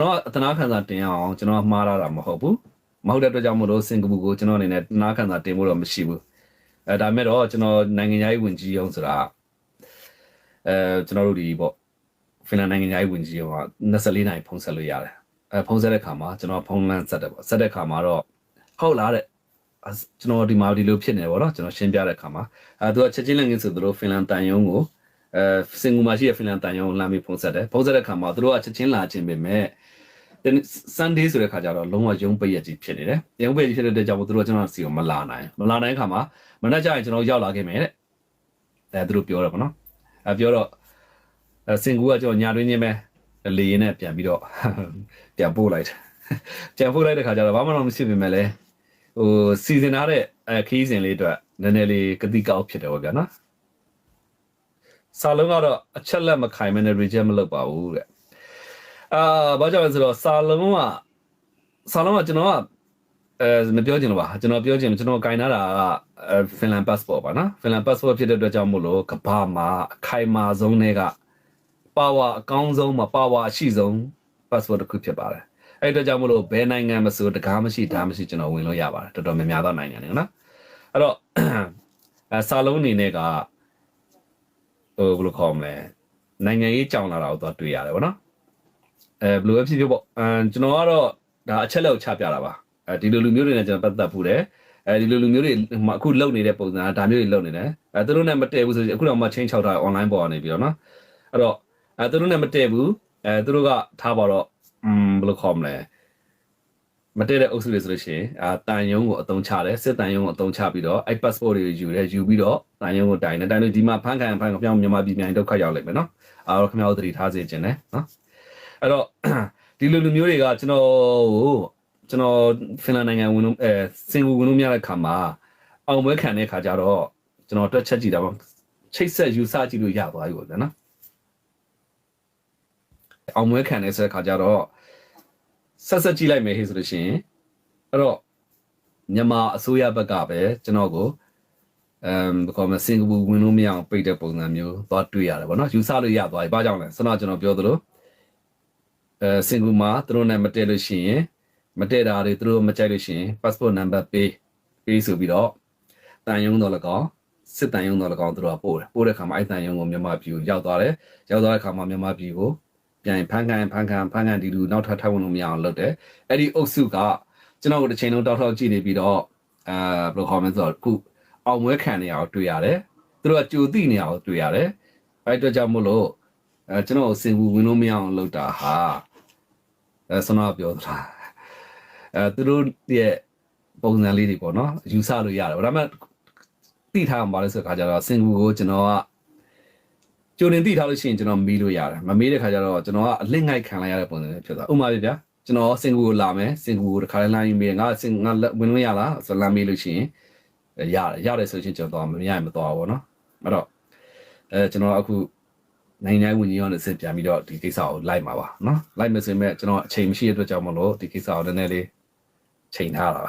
တော့အတနာခံစာတင်အောင်ကျွန်တော်မှားရတာမဟုတ်ဘူးမဟုတ်တဲ့အတွက်ကြောင့်မလို့စင်ကာပူကိုကျွန်တော်အနေနဲ့တနာခံစာတင်ဖို့တော့မရှိဘူးအဲဒါမဲ့တော့ကျွန်တော်နိုင်ငံရေးဝင်ကြီးအောင်ဆိုတာအဲကျွန်တော်တို့ဒီပေါ့ဖင်လန်နိုင်ငံရေးဝင်ကြီးအောင်က24နိုင်ဖုန်းဆက်လို့ရတယ်အဲဖုန်းဆက်တဲ့ခါမှာကျွန်တော်ဖုန်းလန်းဆက်တယ်ပေါ့ဆက်တဲ့ခါမှာတော့ဟုတ်လားတဲ့အဲကျွန်တော်ဒီမှာဒီလိုဖြစ်နေတယ်ပေါ့နော်ကျွန်တော်ရှင်းပြတဲ့ခါမှာအဲသူကချက်ချင်းလည်းငင်းဆိုသူတို့ဖင်လန်တန်ယုံကို အဲစင်ကာပူမှာရှိတဲ့ဖင်လန်တန်ယုံကိုလမ်းပြီးဖုန်းဆက်တယ်ဖုန်းဆက်တဲ့ခါမှာသူတို့ကချက်ချင်းလာခြင်းပဲမဲ့ Sunday ဆိုတဲ့ခါကျတော့လုံးဝရုံးပိတ်ရက်ကြီးဖြစ်နေတယ်။ရုံးပိတ်ရက်ကြီးဖြစ်တဲ့အတွက်ကြောင့်မို့သူတို့ကျွန်တော်စီကိုမလာနိုင်ဘူး။မလာနိုင်ခါမှာမနေ့ကျရင်ကျွန်တော်ရောက်လာခဲ့မယ်တဲ့။အဲသူတို့ပြောတော့ဗောနော်။အဲပြောတော့အဲစင်ကူကကျွန်တော်ညာတွင်းချင်းပဲလေရင်နဲ့ပြန်ပြီးတော့ပြန်ပို့လိုက်တယ်။ပြန်ပို့လိုက်တဲ့ခါကျတော့ဘာမှတော့မရှိပြင်မဲ့လဲဟိုစီစဉ်ထားတဲ့အဲခီးစဉ်လေးအတွက်နည်းနည်းလေးကတိကောက်ဖြစ်တယ်ဗောဗျာနော်။ စာလုံးကတော့အချက်လက်မခိုင်မနဲ့ reject မလုပ်ပါဘူးတဲ့။အာဘာကြောင့်လဲဆိုတော့စာလုံးကစာလုံးကကျွန်တော်ကအဲမပြောချင်လို့ပါကျွန်တော်ပြောချင်ကျွန်တော်ကင်ထားတာကအဲဖင်လန် passport ပါနော်ဖင်လန် passport ဖြစ်တဲ့အတွက်ကြောင့်မို့လို့ကဘာမှာအခိုင်မာဆုံးတွေကပါဝါအကောင်းဆုံးမှာပါဝါအရှိဆုံး passport တစ်ခုဖြစ်ပါတယ်အဲ့အတွက်ကြောင့်မို့လို့ဘယ်နိုင်ငံမဆိုတကားမရှိဒါမရှိကျွန်တော်ဝင်လို့ရပါတယ်တော်တော်များများသောနိုင်ငံတွေနော်အဲ့တော့အဲစာလုံးအနေနဲ့က ဟိုဘယ်လိုခေါ်မလဲနိုင်ငံရေးကြောင်လာတာကိုတော့တွေ့ရတယ်ဗောနော်အဲဘယ်လိုပဲဖြစ်ဖြစ်ပေါ့အမ်ကျွန်တော်ကတော့ဒါအချက်လက်ကိုချပြတာပါအဲဒီလိုလူမျိုးတွေနဲ့ကျွန်တော်ပတ်သက်ဖူးတယ်အဲဒီလိုလူမျိုးတွေဟိုမှာအခုလုပ်နေတဲ့ပုံစံကဒါမျိုးတွေလုပ်နေတယ်အဲသူတို့နဲ့မတည့်ဘူးဆိုရင်အခုတော့မှချင်းချောက်တာ online ပေါ်ကနေပြီးတော့နော်အဲ့တော့အဲသူတို့နဲ့မတည့်ဘူးအဲသူတို့ကထားပါတော့อืมဘယ်လိုခေါ်မလဲ မတည့်တဲ့အုပ်စုတွေဆိုလို့ရှိရင်အာတန်ယုံကိုအတုံးချတယ်စစ်တန်ယုံကိုအတုံးချပြီးတော့အဲ့ passport တွေယူတယ်ယူပြီးတော့တန်ယုံကိုတိုင်တယ်တိုင်လို့ဒီမှာဖန်ခံဖန်ခံပြောင်းမြန်မာပြည်ပြန်ဒုက္ခရောက်လိမ့်မယ်နော်အားတော့ခင်ဗျားတို့သတိထားစေချင်တယ်နော်အဲ့တော့ဒီလိုလူမျိုးတွေကကျွန်တော်ကိုကျွန်တော်ဖင်လန်နိုင်ငံဝင်လို့အဲစင်ကူဝင်လို့မရတဲ့ခါမှာအောင်ပွဲခံတဲ့ခါကျတော့ကျွန်တော်တွက်ချက်ကြည့်တာပေါ့ချိတ်ဆက်ယူဆကြည့်လို့ရသွားပြီပေါ့ဗျာနော်အောင်ပွဲခံတဲ့ဆိုတဲ့ခါကျတော့ ဆက်ဆက်ကြည့်လိုက်မယ်ဟေ့ဆိုလို့ရှိရင်အဲ့တော့မြန်မာအစိုးရဘက်ကပဲကျွန်တော်ကိုအမ်ဘယ်ခေါ်မလဲစင်ကာပူဝင်လို့မရအောင်ပိတ်တဲ့ပုံစံမျိုးသွားတွေ့ရတယ်ဗောနော်ယူဆလို့ရသွားပြီဘာကြောင့်လဲဆိုတော့ကျွန်တော်ပြောသလိုအဲစင်ကူမှာသူတို့နဲ့မတည့်လို့ရှိရင်မတည့်တာတွေသူတို့မကြိုက်လို့ရှိရင် passport number ပေးပေးဆိုပြီးတော့တန်ယုံတော့လကောင်စစ်တန်ယုံတော့လကောင်သူတို့ကပို့တယ်ပို့တဲ့ခါမှာအဲ့တန်ယုံကိုမြန်မာပြည်ကိုရောက်သွားတယ်ရောက်သွားတဲ့ခါမှာမြန်မာပြည်ကို ပြန်ဖန်ခံဖန်ခံဖန်ခံဒီလူနောက်ထပ်ထိုင်ဝင်လို့မရအောင်လုပ်တယ်အဲ့ဒီအုပ်စုကကျွန်တော်တို့တစ်ချိန်လုံးတောက်ထောက်ကြည့်နေပြီးတော့အာဘယ်လိုခေါ်မလဲဆိုတော့အခုအောင်မွဲခံနေရအောင်တွေ့ရတယ်သူတို့ကကြိုသိနေအောင်တွေ့ရတယ်အဲ့အတွက်ကြောင့်မို့လို့အဲကျွန်တော်စင်ဘူးဝင်လို့မရအောင်လုပ်တာဟာအဲဆန္ဒပြောသလားအဲသူတို့ရဲ့ပုံစံလေးတွေပေါ့နော်ယူဆလို့ရတယ်ဒါပေမဲ့တိထားမှာပါလဲဆိုတဲ့ခါကျတော့စင်ကူကိုကျွန်တော်က ကြိုတင်တိထားလို့ရှိရင်ကျွန်တော်မေးလို့ရတယ်မမေးတဲ့ခါကျတော့ကျွန်တော်ကအလစ်ငိုက်ခံလိုက်ရတဲ့ပုံစံမျိုးဖြစ်သွားဥပမာပြဗျာကျွန်တော်စင်ကူကိုလာမယ်စင်ကူကိုတစ်ခါလေးလိုင်းမေးငါစင်ငါဝင်လို့ရလားဆိုလမ်းမေးလို့ရှိရင်ရတယ်ရတယ်ဆိုရင်ကျွန်တော်တော့မရရင်မသွားဘူးပေါ့နော်အဲ့တော့အဲကျွန်တော်အခု နိုင်ငံရေးဝန်ကြီးရောနဲ့စစ်ပြန်ပြီးတော့ဒီကိစ္စကိုလိုက်မှာပါเนาะလိုက်မယ်ဆိုရင်မဲ့ကျွန်တော်အချိန်မရှိတဲ့အတွက်ကြောင့်မလို့ဒီကိစ္စကိုနည်းနည်းလေးချိန်ထားတာပါ